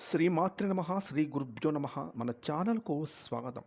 శ్రీమాత్రి నమ శ్రీ గురుభ్యో నమ. మన ఛానల్కు స్వాగతం.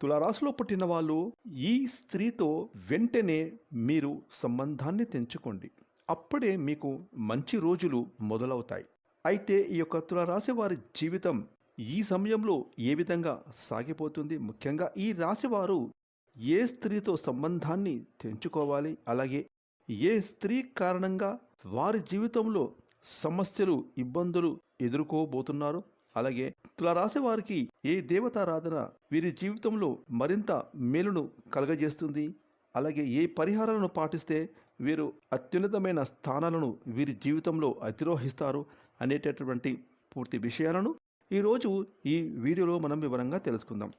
తులారాశిలో పుట్టిన వాళ్ళు ఈ స్త్రీతో వెంటనే మీరు సంబంధాన్ని తెంచుకోండి. అప్పుడే మీకు మంచి రోజులు మొదలవుతాయి. అయితే ఈ యొక్క తులారాశి వారి జీవితం ఈ సమయంలో ఏ విధంగా సాగిపోతుంది? ముఖ్యంగా ఈ రాశివారు ఏ స్త్రీతో సంబంధాన్ని తెంచుకోవాలి? అలాగే ఏ స్త్రీ కారణంగా వారి జీవితంలో సమస్యలు ఇబ్బందులు ఎదుర్కోబోతున్నారు. అలాగే తులారాశి వారికి ఏ దేవతారాధన వీరి జీవితంలో మరింత మేలును కలగజేస్తుంది? అలాగే ఏ పరిహారాలను పాటిస్తే వీరు అత్యున్నతమైన స్థానాలను వీరి జీవితంలో అతిరోహిస్తారు అనేటటువంటి పూర్తి విషయాలను ఈరోజు ఈ వీడియోలో మనం వివరంగా తెలుసుకుందాం.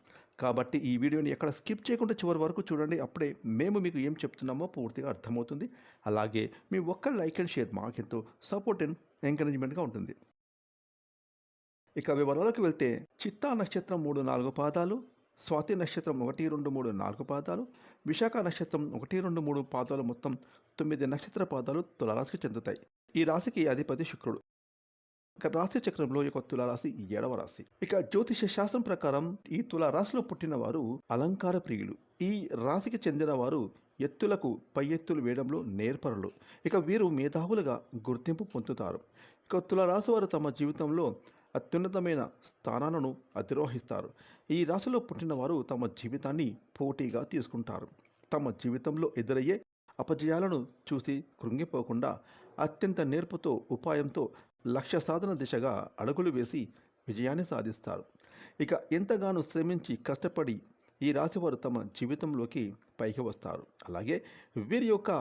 కాబట్టి ఈ వీడియోని ఎక్కడ స్కిప్ చేయకుండా చివరి వరకు చూడండి. అప్పుడే మేము మీకు ఏం చెప్తున్నామో పూర్తిగా అర్థమవుతుంది. అలాగే మీ ఒక్క లైక్ అండ్ షేర్ మాకెంతో సపోర్ట్ అండ్ ఎంకరేజ్మెంట్గా ఉంటుంది. ఇక వివరాలకు వెళ్తే చిత్తా నక్షత్రం మూడు నాలుగు పాదాలు స్వాతి నక్షత్రం ఒకటి రెండు మూడు నాలుగు పాదాలు విశాఖ నక్షత్రం ఒకటి రెండు మూడు పాదాలు మొత్తం తొమ్మిది నక్షత్ర పాదాలు తులరాశికి చెందుతాయి. ఈ రాశికి అధిపతి శుక్రుడు. ఇక రాశి చక్రంలో ఇక యొక్క తులారాశి ఏడవ రాశి. ఇక జ్యోతిష శాస్త్రం ప్రకారం ఈ తులారాశిలో పుట్టిన వారు అలంకార ప్రియులు. ఈ రాశికి చెందిన వారు ఎత్తులకు పై ఎత్తులు వేయడంలో నేర్పరులు. ఇక వీరు మేధావులుగా గుర్తింపు పొందుతారు. ఇక తులారాశి వారు తమ జీవితంలో అత్యున్నతమైన స్థానాలను అధిరోహిస్తారు. ఈ రాశిలో పుట్టిన వారు తమ జీవితాన్ని పోటీగా తీసుకుంటారు. తమ జీవితంలో ఎదురయ్యే అపజయాలను చూసి కృంగిపోకుండా అత్యంత నేర్పుతో ఉపాయంతో లక్ష్య సాధన దిశగా అడుగులు వేసి విజయాన్ని సాధిస్తారు. ఇక ఎంతగానో శ్రమించి కష్టపడి ఈ రాశివారు తమ జీవితంలోకి పైకి వస్తారు. అలాగే వీరి యొక్క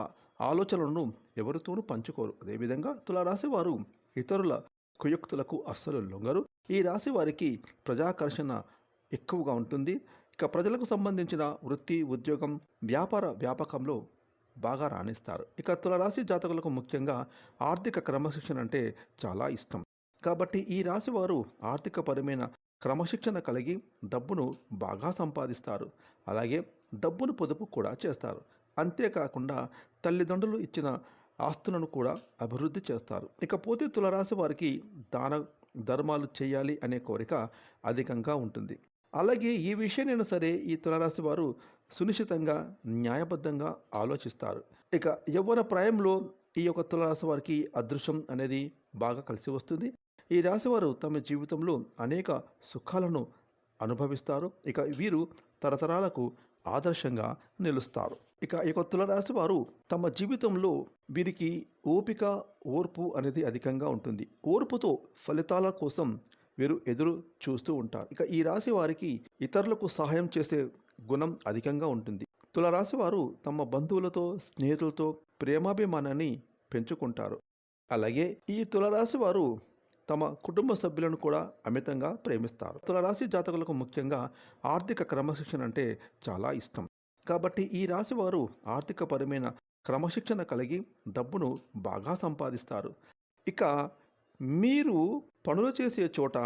ఆలోచనలను ఎవరితోనూ పంచుకోరు. అదేవిధంగా తులారాశి వారు ఇతరుల కుయుక్తులకు అస్సలు లొంగరు. ఈ రాశి వారికి ప్రజాకర్షణ ఎక్కువగా ఉంటుంది. ఇక ప్రజలకు సంబంధించిన వృత్తి ఉద్యోగం వ్యాపార వ్యాపకంలో బాగా రాణిస్తారు. ఇక తులరాశి జాతకులకు ముఖ్యంగా ఆర్థిక క్రమశిక్షణ అంటే చాలా ఇష్టం. కాబట్టి ఈ రాశి వారు ఆర్థికపరమైన క్రమశిక్షణ కలిగి డబ్బును బాగా సంపాదిస్తారు. అలాగే డబ్బును పొదుపు కూడా చేస్తారు. అంతేకాకుండా తల్లిదండ్రులు ఇచ్చిన ఆస్తులను కూడా అభివృద్ధి చేస్తారు. ఇకపోతే తులరాశి వారికి దాన ధర్మాలు చేయాలి అనే కోరిక అధికంగా ఉంటుంది. అలాగే ఈ విషయాన్ని సరే ఈ తులరాశి వారు సునిశ్చితంగా న్యాయబద్ధంగా ఆలోచిస్తారు. ఇక యవ్వన ప్రాయంలో ఈ యొక్క తులరాశి వారికి అదృశ్యం అనేది బాగా కలిసి వస్తుంది. ఈ రాశివారు తమ జీవితంలో అనేక సుఖాలను అనుభవిస్తారు. ఇక వీరు తరతరాలకు ఆదర్శంగా నిలుస్తారు. ఇక ఈ యొక్క తులరాశి వారు తమ జీవితంలో వీరికి ఓపిక ఓర్పు అనేది అధికంగా ఉంటుంది. ఓర్పుతో ఫలితాల కోసం వీరు ఎదురు చూస్తూ ఉంటారు. ఇక ఈ రాశి వారికి ఇతరులకు సహాయం చేసే గుణం అధికంగా ఉంటుంది. తులరాశి వారు తమ బంధువులతో స్నేహితులతో ప్రేమాభిమానాన్ని పెంచుకుంటారు. అలాగే ఈ తులరాశి వారు తమ కుటుంబ సభ్యులను కూడా అమితంగా ప్రేమిస్తారు. తులరాశి జాతకులకు ముఖ్యంగా ఆర్థిక క్రమశిక్షణ అంటే చాలా ఇష్టం. కాబట్టి ఈ రాశి వారు ఆర్థికపరమైన క్రమశిక్షణ కలిగి డబ్బును బాగా సంపాదిస్తారు. ఇక మీరు పనులు చేసే చోట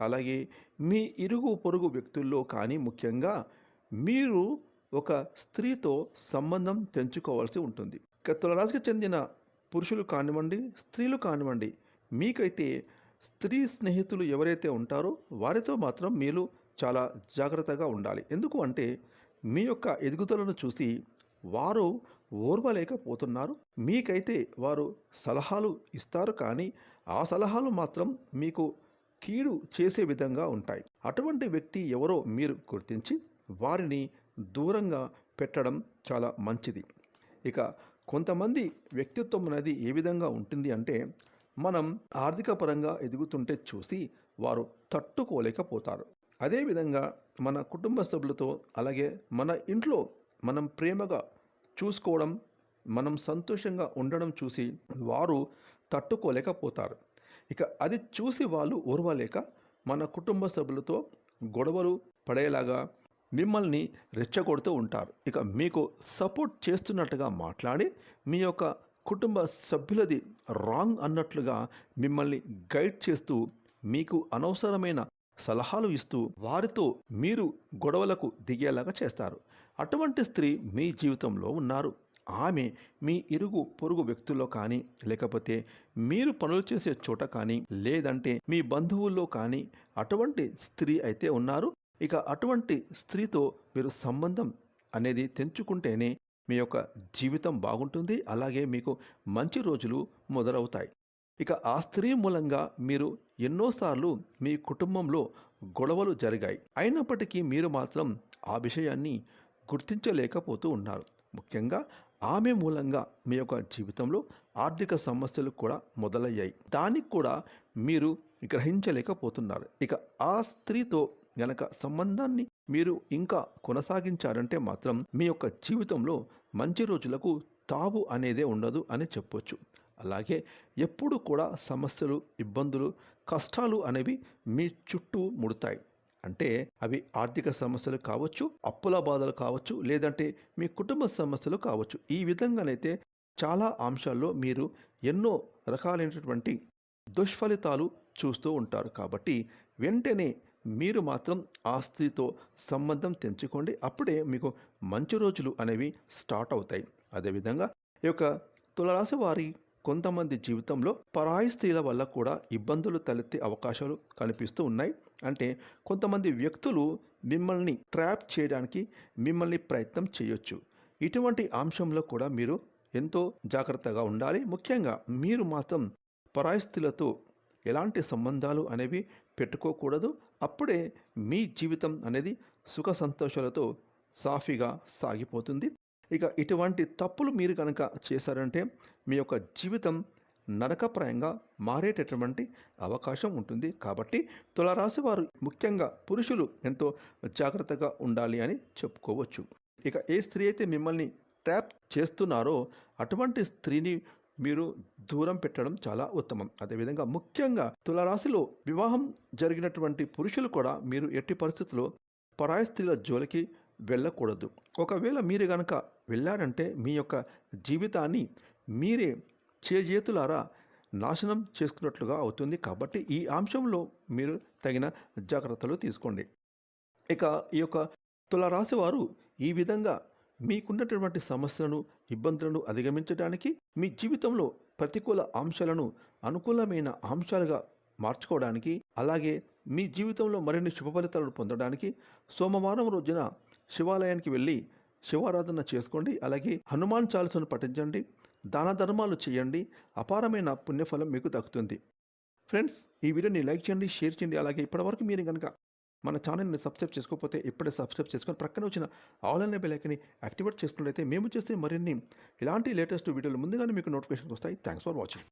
అలాగే మీ ఇరుగు పొరుగు వ్యక్తుల్లో కానీ ముఖ్యంగా మీరు ఒక స్త్రీతో సంబంధం తెంచుకోవాల్సి ఉంటుంది. తులరాశికి చెందిన పురుషులు కానివ్వండి స్త్రీలు కానివ్వండి మీకైతే స్త్రీ స్నేహితులు ఎవరైతే ఉంటారో వారితో మాత్రం మీరు చాలా జాగ్రత్తగా ఉండాలి. ఎందుకు అంటే మీ యొక్క ఎదుగుదలను చూసి వారు ఓర్వలేకపోతున్నారు. మీకైతే వారు సలహాలు ఇస్తారు కానీ ఆ సలహాలు మాత్రం మీకు కీడు చేసే విధంగా ఉంటాయి. అటువంటి వ్యక్తి ఎవరో మీరు గుర్తించి వారిని దూరంగా పెట్టడం చాలా మంచిది. ఇక కొంతమంది వ్యక్తిత్వం అనేది ఏ విధంగా ఉంటుంది అంటే మనం ఆర్థిక పరంగా ఎదుగుతుంటే చూసి వారు తట్టుకోలేకపోతారు. అదేవిధంగా మన కుటుంబ సభ్యులతో అలాగే మన ఇంట్లో మనం ప్రేమగా చూసుకోవడం మనం సంతోషంగా ఉండడం చూసి వారు తట్టుకోలేకపోతారు. ఇక అది చూసి వాళ్ళు ఓర్వలేక మన కుటుంబ సభ్యులతో గొడవలు పడేలాగా మిమ్మల్ని రెచ్చగొడుతూ ఉంటారు. ఇక మీకు సపోర్ట్ చేస్తున్నట్టుగా మాట్లాడి మీ యొక్క కుటుంబ సభ్యులది రాంగ్ అన్నట్లుగా మిమ్మల్ని గైడ్ చేస్తూ మీకు అనవసరమైన సలహాలు ఇస్తూ వారితో మీరు గొడవలకు దిగేలాగా చేస్తారు. అటువంటి స్త్రీ మీ జీవితంలో ఉన్నారు. ఆమె మీ ఇరుగు పొరుగు వ్యక్తుల్లో కానీ లేకపోతే మీరు పనులు చేసే చోట కానీ లేదంటే మీ బంధువుల్లో కానీ అటువంటి స్త్రీ అయితే ఉన్నారు. ఇక అటువంటి స్త్రీతో మీరు సంబంధం అనేది తెంచుకుంటేనే మీ యొక్క జీవితం బాగుంటుంది. అలాగే మీకు మంచి రోజులు మొదలవుతాయి. ఇక ఆ స్త్రీ మూలంగా మీరు ఎన్నోసార్లు మీ కుటుంబంలో గొడవలు జరిగాయి. అయినప్పటికీ మీరు మాత్రం ఆ విషయాన్ని గుర్తించలేకపోతూ ఉన్నారు. ముఖ్యంగా ఆమె మూలంగా మీ యొక్క జీవితంలో ఆర్థిక సమస్యలు కూడా మొదలయ్యాయి. దానికి కూడా మీరు గ్రహించలేకపోతున్నారు. ఇక ఆ స్త్రీతో గనక సంబంధాన్ని మీరు ఇంకా కొనసాగించారంటే మాత్రం మీ యొక్క జీవితంలో మంచి రోజులకు తావు అనేదే ఉండదు అని చెప్పొచ్చు. అలాగే ఎప్పుడు కూడా సమస్యలు ఇబ్బందులు కష్టాలు అనేవి మీ చుట్టూ ముడతాయి. అంటే అవి ఆర్థిక సమస్యలు కావచ్చు అప్పుల బాధలు కావచ్చు లేదంటే మీ కుటుంబ సమస్యలు కావచ్చు. ఈ విధంగానైతే చాలా అంశాల్లో మీరు ఎన్నో రకాలైనటువంటి దుష్ఫలితాలు చూస్తూ ఉంటారు. కాబట్టి వెంటనే మీరు మాత్రం ఆస్తితో సంబంధం తెంచుకోండి. అప్పుడే మీకు మంచి రోజులు అనేవి స్టార్ట్ అవుతాయి. అదేవిధంగా ఈ యొక్క తులరాశి వారి కొంతమంది జీవితంలో పరాయి స్త్రీల వల్ల కూడా ఇబ్బందులు తలెత్తే అవకాశాలు కనిపిస్తూ ఉన్నాయి. అంటే కొంతమంది వ్యక్తులు మిమ్మల్ని ట్రాప్ చేయడానికి మిమ్మల్ని ప్రయత్నం చేయొచ్చు. ఇటువంటి అంశంలో కూడా మీరు ఎంతో జాగ్రత్తగా ఉండాలి. ముఖ్యంగా మీరు మాత్రం పరాయి స్త్రీలతో ఎలాంటి సంబంధాలు అనేవి పెట్టుకోకూడదు. అప్పుడే మీ జీవితం అనేది సుఖ సంతోషాలతో సాఫీగా సాగిపోతుంది. ఇక ఇటువంటి తప్పులు మీరు కనుక చేశారంటే మీ యొక్క జీవితం నరకప్రాయంగా మారేటటువంటి అవకాశం ఉంటుంది. కాబట్టి తులారాశి వారు ముఖ్యంగా పురుషులు ఎంతో జాగ్రత్తగా ఉండాలి అని చెప్పుకోవచ్చు. ఇక ఏ స్త్రీ అయితే మిమ్మల్ని ట్యాప్ చేస్తున్నారో అటువంటి స్త్రీని మీరు దూరం పెట్టడం చాలా ఉత్తమం. అదేవిధంగా ముఖ్యంగా తులరాశిలో వివాహం జరిగినటువంటి పురుషులు కూడా మీరు ఎట్టి పరిస్థితుల్లో పరాయి స్త్రీల జోలికి వెళ్ళకూడదు. ఒకవేళ మీరు కనుక వెళ్ళారంటే మీ యొక్క జీవితాన్ని మీరే చేజేతులారా నాశనం చేసుకున్నట్లుగా అవుతుంది కాబట్టి ఈ అంశంలో మీరు తగిన జాగ్రత్తలు తీసుకోండి. ఇక ఈ యొక్క తులరాశి వారు ఈ విధంగా మీకున్నటువంటి సమస్యలను ఇబ్బందులను అధిగమించడానికి మీ జీవితంలో ప్రతికూల అంశాలను అనుకూలమైన అంశాలుగా మార్చుకోవడానికి అలాగే మీ జీవితంలో మరిన్ని శుభ ఫలితాలను పొందడానికి సోమవారం రోజున శివాలయానికి వెళ్ళి శివారాధన చేసుకోండి. అలాగే హనుమాన్ చాలసను పఠించండి. దాన ధర్మాలు చేయండి. అపారమైన పుణ్యఫలం మీకు దక్కుతుంది. ఫ్రెండ్స్ ఈ వీడియోని లైక్ చేయండి షేర్ చేయండి. అలాగే ఇప్పటివరకు మీరు కనుక మన ఛానల్ని సబ్స్క్రైబ్ చేసుకోకపోతే ఇప్పుడే సబ్స్క్రైబ్ చేసుకొని ప్రక్కన వచ్చిన ఆన్లైన్ బెల్లైకని యాక్టివేట్ చేసుకున్నట్లయితే మేము చేసే మరిన్ని ఇలాంటి లేటెస్ట్ వీడియోలు ముందుగానే మీకు నోటిఫికేషన్ వస్తాయి. Thanks for watching